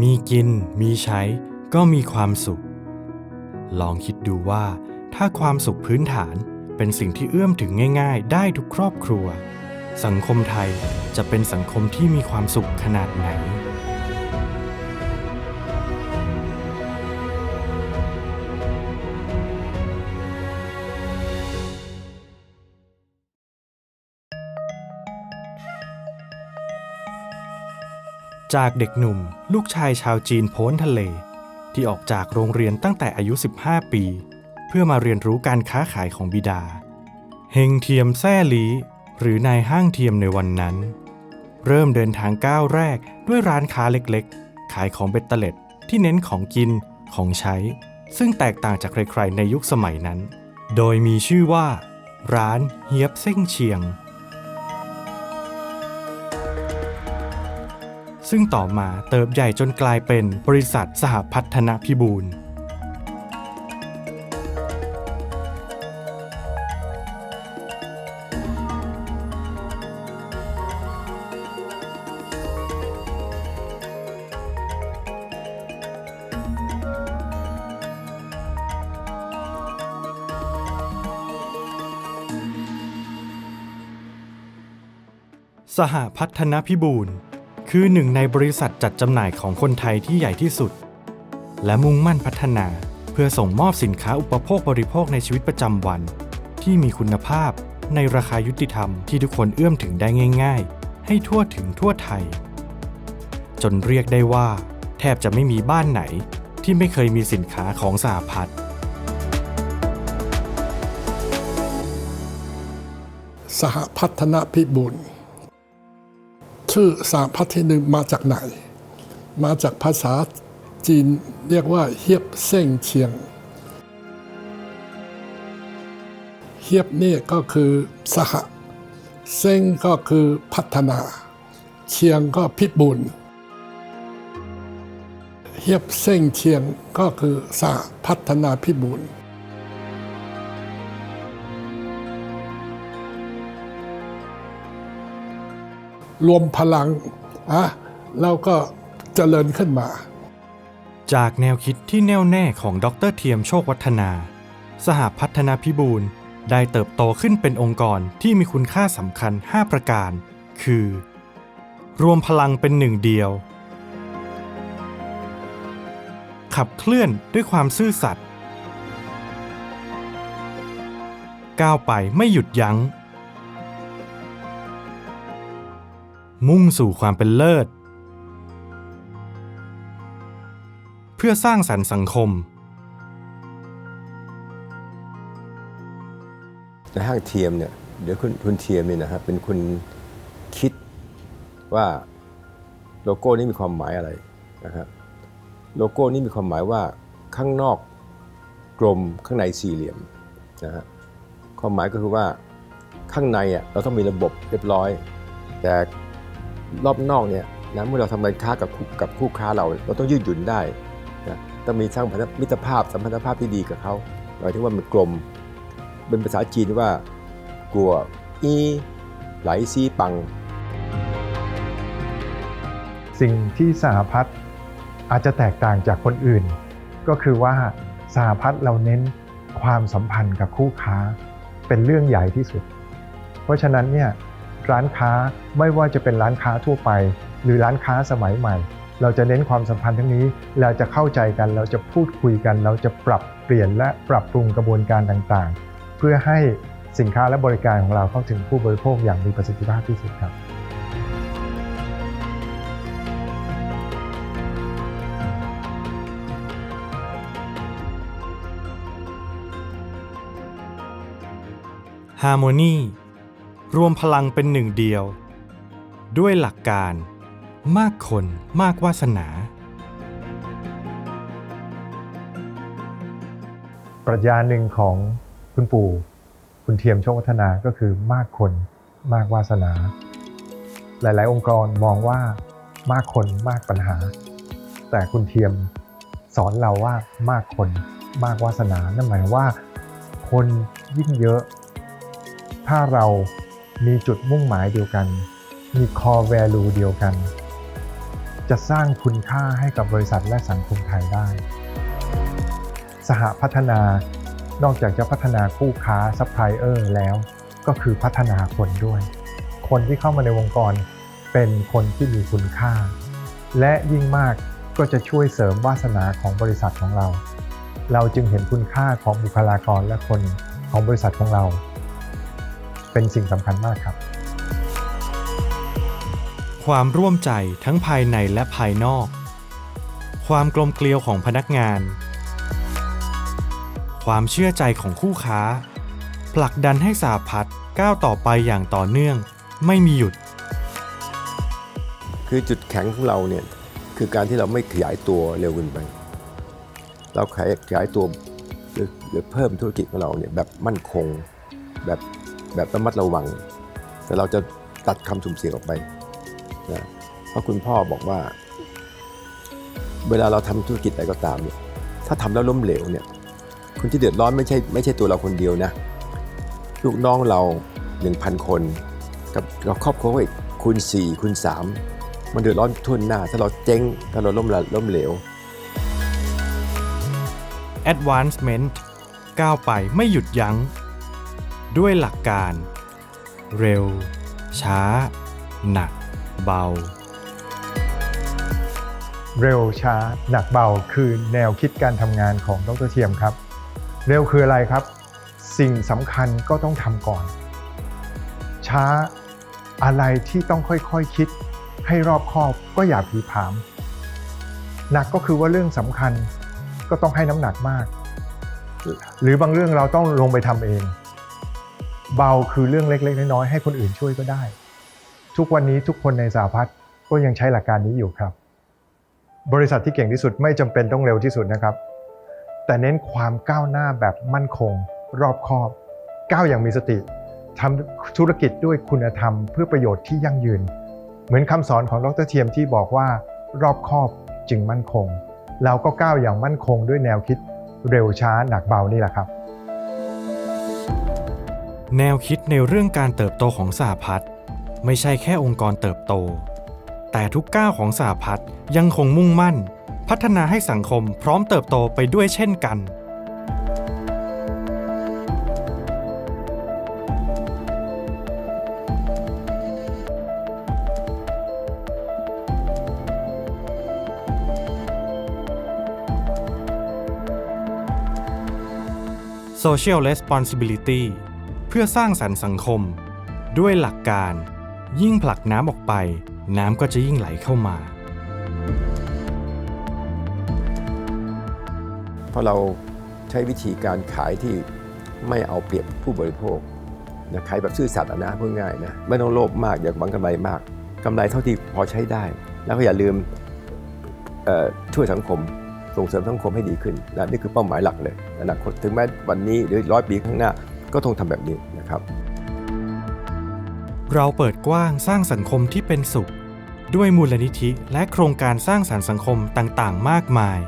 มีกินมีใช้ ก็มีความสุข ลองคิดดูว่า ถ้าความสุขพื้นฐานเป็นสิ่งที่เอื้อมถึงง่าย ๆ ได้ทุกครอบครัว สังคมไทยจะเป็นสังคมที่มีความสุขขนาดไหน จากเด็กหนุ่ม ลูกชายชาวจีนโพ้นทะเล ที่ออกจากโรงเรียนตั้งแต่อายุ 15 ปี เพื่อมาเรียนรู้การค้าขายของบิดา เฮงเทียมแซ่ลีหรือนายห้างเทียมในวันนั้น เริ่มเดินทางก้าวแรกด้วยร้านค้าเล็กๆ ขายของเบ็ดเตล็ดที่เน้นของกินของใช้ ซึ่งแตกต่างจากใครๆในยุคสมัยนั้น โดยมีชื่อว่า ร้านเฮียบเส้งเชียง ซึ่งต่อมาเติบใหญ่จนกลายเป็นบริษัทสหพัฒนพิบูลสหพัฒนพิบูล คือหนึ่งในบริษัทจัดจำหน่ายของคนไทยที่ใหญ่ที่สุด และมุ่งมั่นพัฒนาเพื่อส่งมอบสินค้าอุปโภคบริโภคในชีวิตประจำวัน ที่มีคุณภาพในราคายุติธรรมที่ทุกคนเอื้อมถึงได้ง่าย ๆ ให้ทั่วถึงทั่วไทย จนเรียกได้ว่า แทบจะไม่มีบ้านไหนที่ไม่เคยมีสินค้าของสหพัฒน์สหพัฒนพิบูล ชื่อสหพัฒน์ที่หนึ่งมาจากไหน มาจากภาษาจีนเรียกว่าเฮียบเส้งเชียง เฮียบนี่ก็คือสหเส้งก็คือพัฒนา เชียงก็พิบูลเฮียบเส้งเชียงก็คือสหพัฒนาพิบูล รวมพลังอะแล้วก็เจริญขึ้นมา จากแนวคิดที่แน่วแน่ของดรเทียมโชควัฒนา สหพัฒนาพิบูลได้เติบโตขึ้นเป็นองค์กรที่มีคุณค่าสำคัญ 5 ประการ คือ รวมพลังเป็นหนึ่งเดียว ขับเคลื่อนด้วยความซื่อสัตย์ก้าวไปไม่หยุดยัง้ง มุ่งสู่ความเป็นเลิศ เพื่อสร้างสรรค์สังคม ในห้างเทียมเนี่ยเดี๋ยวคุณคุณเทียมเนี่ยนะครับเป็นคุณคิดว่าโลโก้นี้มีความหมายอะไรนะครับโลโก้นี้มีความหมายว่าข้างนอกกลมข้างในสี่เหลี่ยมนะฮะความหมายก็คือว่าข้างในอะเราต้องมีระบบเรียบร้อย แต่ รอบนอกเนี่ยนะเมื่อเราทำการค้ากับกับคู่ค้าเรา เราต้องยืดหยุ่นได้นะต้องมีสร้างมิตรภาพสัมพันธภาพที่ดีกับเขาหมายถึงว่ามันกลม เป็นภาษาจีนว่ากัวอีไหลซีปัง สิ่งที่สหพัฒน์อาจจะแตกต่างจากคนอื่น ก็คือว่าสหพัฒน์เราเน้นความสัมพันธ์กับคู่ค้าเป็นเรื่องใหญ่ที่สุด เพราะฉะนั้นเนี่ย ร้านค้าไม่ว่าจะเป็นร้านค้าทั่วไป หรือร้านค้าสมัยใหม่ เราจะเน้นความสัมพันธ์ทั้งนี้เราจะเข้าใจกันเราจะพูดคุยกัน เราจะปรับเปลี่ยนและปรับปรุงกระบวนการต่างๆ เพื่อให้สินค้าและบริการของเราเข้าถึงผู้บริโภคอย่างมีประสิทธิภาพที่สุดครับฮาร์โมนี รวมพลังเป็นหนึ่งเดียว ด้วยหลักการมากคนมากวาสนา ปรัชญาหนึ่งของคุณปู่คุณเทียมโชควัฒนาก็คือมากคนมากวาสนา หลาย ๆ องค์กรมองว่ามากคนมากปัญหา แต่คุณเทียมสอนเราว่ามากคนมากวาสนา นั่นหมายว่า คนยิ่งเยอะ ถ้าเรา มีจุดมุ่งหมายเดียวกัน มี core value เดียวกัน จะสร้างคุณค่าให้กับบริษัทและสังคมไทยได้ สหพัฒนานอกจากจะพัฒนาคู่ค้าซัพพลายเออร์แล้ว ก็คือพัฒนาคนด้วย คนที่เข้ามาในวงกรเป็นคนที่มีคุณค่า และยิ่งมากก็จะช่วยเสริมวาสนาของบริษัทของเรา เราจึงเห็นคุณค่าของบุคลากรและคนของบริษัทของเรา เป็นสิ่งสำคัญมากครับ ความร่วมใจทั้งภายในและภายนอก ความกลมเกลียวของพนักงาน ความเชื่อใจของคู่ค้า ผลักดันให้สาพัฒน์ก้าวต่อไปอย่างต่อเนื่อง ไม่มีหยุด คือจุดแข็งของเราเนี่ยคือการที่เราไม่ขยายตัวเร็วเกินไป เราขยายขยายตัวหรือหรือเพิ่มธุรกิจของเราเนี่ยแบบมั่นคงแบบ แบบระมัดระวัง แต่เราจะตัดคำสุ่มเสี่ยงออกไปนะเพราะคุณพ่อบอกว่า เวลาเราทำธุรกิจอะไรก็ตามเนี่ยถ้าทำแล้วล้มเหลวเนี่ยคนที่เดือดร้อนไม่ใช่ไม่ใช่ตัวเราคนเดียวนะลูกน้องเรา1,000คน กับกับครอบครัวอีกคูณ4คูณ3มันเดือดร้อนทุนหน้า ถ้าเราเจ๊งถ้าเราล้มละล้มเหลว Advancement ก้าวไปไม่หยุดยัง้ง ด้วยหลักการ เร็ว ช้า หนัก เบา เร็วช้าหนักเบาคือแนวคิดการทำงานของดรเทียมครับ เร็วคืออะไรครับ สิ่งสำคัญก็ต้องทำก่อน ช้าอะไรที่ต้องค่อยๆคคิด ให้รอบคอบก็อย่าผีผาม หนักก็คือว่าเรื่องสำคัญก็ต้องให้น้ำหนักมาก หรือบางเรื่องเราต้องลงไปทำเอง เบาคือเรื่องเล็ก ๆ น้อยๆให้คนอื่นช่วยก็ได้ ทุกวันนี้ทุกคนในสาพัฒน์ก็ยังใช้หลักการนี้อยู่ครับ บริษัทที่เก่งที่สุดไม่จำเป็นต้องเร็วที่สุดนะครับ แต่เน้นความก้าวหน้าแบบมั่นคง รอบคอบ ก้าวอย่างมีสติทำธุรกิจด้วยคุณธรรม เพื่อประโยชน์ที่ยั่งยืน เหมือนคำสอนของดรเทียมที่บอกว่ารอบคอบจึงมั่นคงเราก็ก้าวอย่างมั่นคงด้วยแนวคิดเร็วช้าหนักเบานี่แหละครับ แนวคิดในเรื่องการเติบโตของสหพัฒน์ไม่ใช่แค่องค์กรเติบโต แต่ทุกก้าวของสหพัฒน์ยังคงมุ่งมั่น พัฒนาให้สังคมพร้อมเติบโตไปด้วยเช่นกัน Social Responsibility เพื่อสร้างสรรค์สังคม ด้วยหลักการ ยิ่งผลักน้ำออกไป น้ำก็จะยิ่งไหลเข้ามา เพราะเราใช้วิธีการขายที่ไม่เอาเปรียบผู้บริโภคนะขายแบบซื่อสัตย์นะพูดง่ายนะไม่ต้องโลภมากอย่าหวังกำไรมากกำไรเท่าที่พอใช้ได้ แล้วก็อย่าลืมช่วยสังคมส่งเสริมสังคมให้ดีขึ้นนะนี่คือเป้าหมายหลักเลยอนาคตถึงแม้วันนี้หรือร้อยปีข้างหน้า ก็ต้องทำแบบนี้นะครับ เราเปิดกว้างสร้างสังคมที่เป็นสุข ด้วยมูลนิธิและโครงการสร้างสรรค์สังคมต่างๆ มากมาย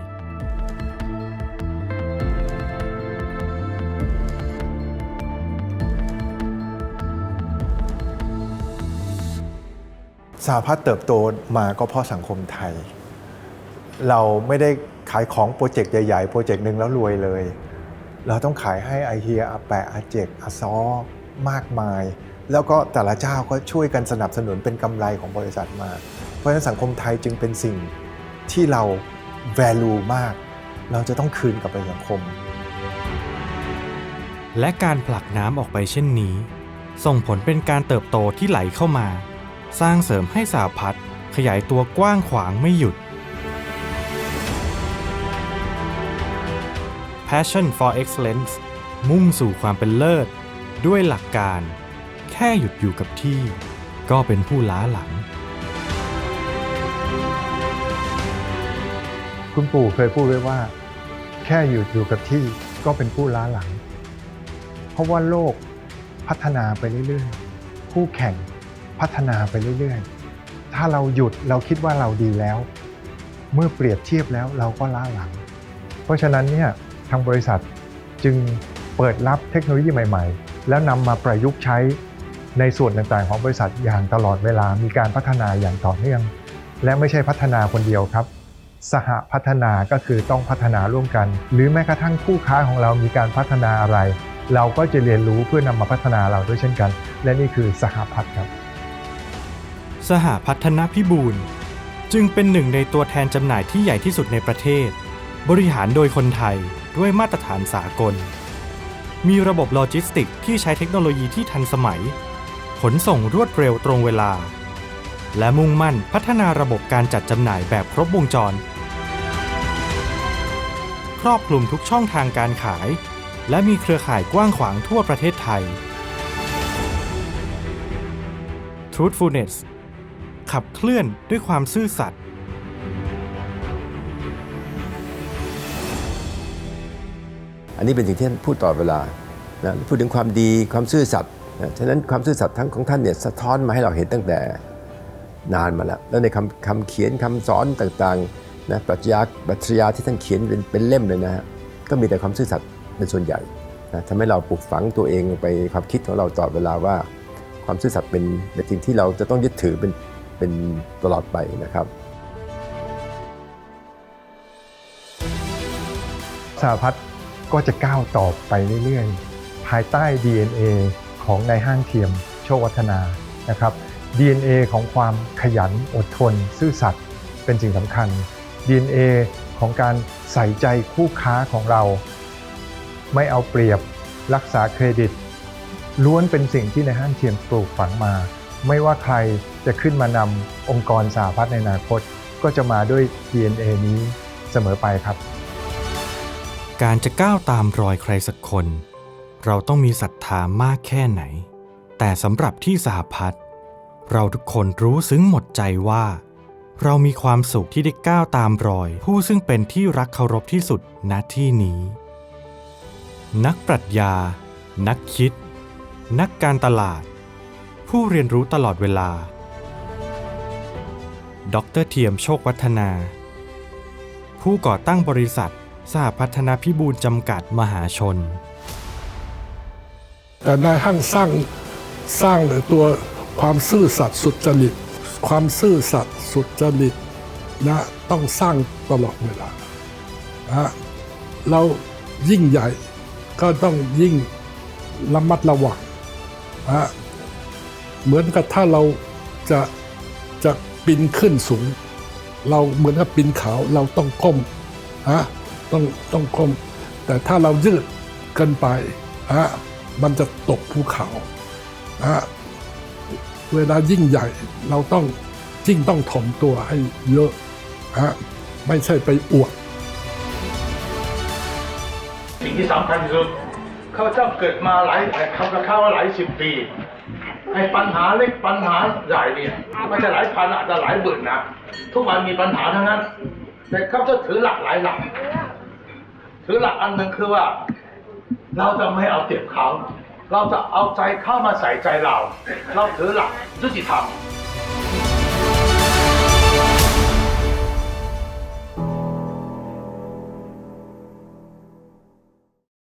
สหพัฒน์เติบโตมาก็เพราะสังคมไทย เราไม่ได้ขายของโปรเจกต์ใหญ่ๆ โปรเจกต์หนึ่งแล้วรวยเลย เราต้องขายให้ไอเฮียอาแปะอาเจกอาซอมากมาย แล้วก็แต่ละเจ้าก็ช่วยกันสนับสนุนเป็นกำไรของบริษัทมา เพราะฉะนั้นสังคมไทยจึงเป็นสิ่งที่เรา value มาก เราจะต้องคืนกลับไปสังคม และการผลักน้ำออกไปเช่นนี้ ส่งผลเป็นการเติบโตที่ไหลเข้ามา สร้างเสริมให้สาพัฒขยายตัวกว้างขวางไม่หยุด Passion for Excellence มุ่งสู่ความเป็นเลิศ ด้วยหลักการ แค่หยุดอยู่กับที่ ก็เป็นผู้ล้าหลัง คุณปู่เคยพูดไว้ว่า แค่หยุดอยู่กับที่ก็เป็นผู้ล้าหลัง เพราะว่าโลกพัฒนาไปเรื่อยๆ คู่แข่งพัฒนาไปเรื่อยๆ ถ้าเราหยุดเราคิดว่าเราดีแล้ว เมื่อเปรียบเทียบแล้วเราก็ล้าหลัง เพราะฉะนั้นเนี่ย ทางบริษัทจึงเปิดรับเทคโนโลยีใหม่ๆ แล้วนำมาประยุกต์ใช้ในส่วนต่างๆ ของบริษัทอย่างตลอดเวลามีการพัฒนาอย่างต่อเนื่อง และไม่ใช่พัฒนาคนเดียวครับ สหพัฒนาก็คือต้องพัฒนาร่วมกัน หรือแม้กระทั่งคู่ค้าของเรามีการพัฒนาอะไร เราก็จะเรียนรู้เพื่อนำมาพัฒนาเราด้วยเช่นกัน และนี่คือสหพัฒน์ครับ สหพัฒนาพิบูลจึงเป็นหนึ่งในตัวแทนจำหน่ายที่ใหญ่ที่สุดในประเทศ บริหารโดยคนไทย ด้วยมาตรฐานสากล มีระบบโลจิสติกที่ใช้เทคโนโลยีที่ทันสมัย ขนส่งรวดเร็วตรงเวลา และมุ่งมั่นพัฒนาระบบการจัดจำหน่ายแบบครบวงจร ครอบคลุมทุกช่องทางการขาย และมีเครือข่ายกว้างขวางทั่วประเทศไทย Truthfulness ขับเคลื่อนด้วยความซื่อสัตย์ อันนี้เป็นสิ่งที่ท่านพูดตลอเวลานะพูดถึงความดีความซื่อสัตย์นะฉะนั้นความซื่อสัตย์ทั้งของท่านเนี่ยสะท้อนมาให้เราเห็นตั้งแต่นานมาแล้วแล้วในคำคำเขียนคำสอนต่างๆนะปรัชญาปรัชญาที่ท่านเขียนเป็นเป็นเล่มเลยนะฮะก็มีแต่ความซื่อสัตย์เป็นส่วนใหญ่นะทำให้เราปลูกฝังตัวเองไปความคิดของเราตลอเวลาว่า ความซื่อสัตย์เป็นเป็นสิ่งที่เราจะต้องยึดถือเป็นเป็นตลอดไปนะครับสหพัฒน์ ก็จะก้าวต่อไปเรื่อยๆ ภายใต้ DNA ของในายห้างเทียม โชควัฒนานะครับ DNA ของความขยันอดทน ซื่อสัตย์เป็นสิ่งสำคัญ DNA ของการใส่ใจคู่ค้าของเรา ไม่เอาเปรียบรักษาเครดิต ล้วนเป็นสิ่งที่ในห้างเทียมปลูกฝังมา ไม่ว่าใครจะขึ้นมานำองค์กรสหพัฒน์ในอนาคต ก็จะมาด้วย DNA นี้เสมอไปครับ การจะก้าวตามรอยใครสักคน เราต้องมีศรัทธามากแค่ไหน แต่สำหรับที่สหพัฒน์เราทุกคนรู้ซึ้งหมดใจว่า เรามีความสุขที่ได้ก้าวตามรอย ผู้ซึ่งเป็นที่รักเคารพที่สุดณที่นี้ นักปรัชญา นักคิด นักการตลาด ผู้เรียนรู้ตลอดเวลา ดรเทียมโชควัฒนา ผู้ก่อตั้งบริษัท สหพัฒนาพิบูลจำกัดมหาชน แต่นายห้างสร้างสร้างตัวความซื่อสัตย์สุจริต ความซื่อสัตย์สุจริตนะต้องสร้างตลอดเวลานะเรายิ่งใหญ่ก็ต้องยิ่งระมัดระวังนะเหมือนกับถ้าเราจะจะปีนขึ้นสูง เราเหมือนกับปีนเขาเราต้องก้มนะ ต้องต้องก้มแต่ถ้าเรายืดเกินไปนะมันจะตกภูเขานะเวลายิ่งใหญ่เราต้องยิ่งต้องถ่อมตัวให้เยอะนะไม่ใช่ไปอวดสิ่งที่สำคัญที่สุดข้าพเจ้าเกิดมาหลายข้าพเจ้าว่าหลายสิบปีไอ้ปัญหาเล็กปัญหาใหญ่เนี่ยไม่ใช่หลายพันอาจจะหลายหมื่นนะทุกวันมีปัญหาทั้งนั้น แต่ข้าพเจ้าถือหลักหลายหลัก ถือหลักอันหนึ่งคือว่า เราจะไม่เอาเปรียบเขา เราจะเอาใจเข้ามาใส่ใจเรา เราถือหลักยุติธรรม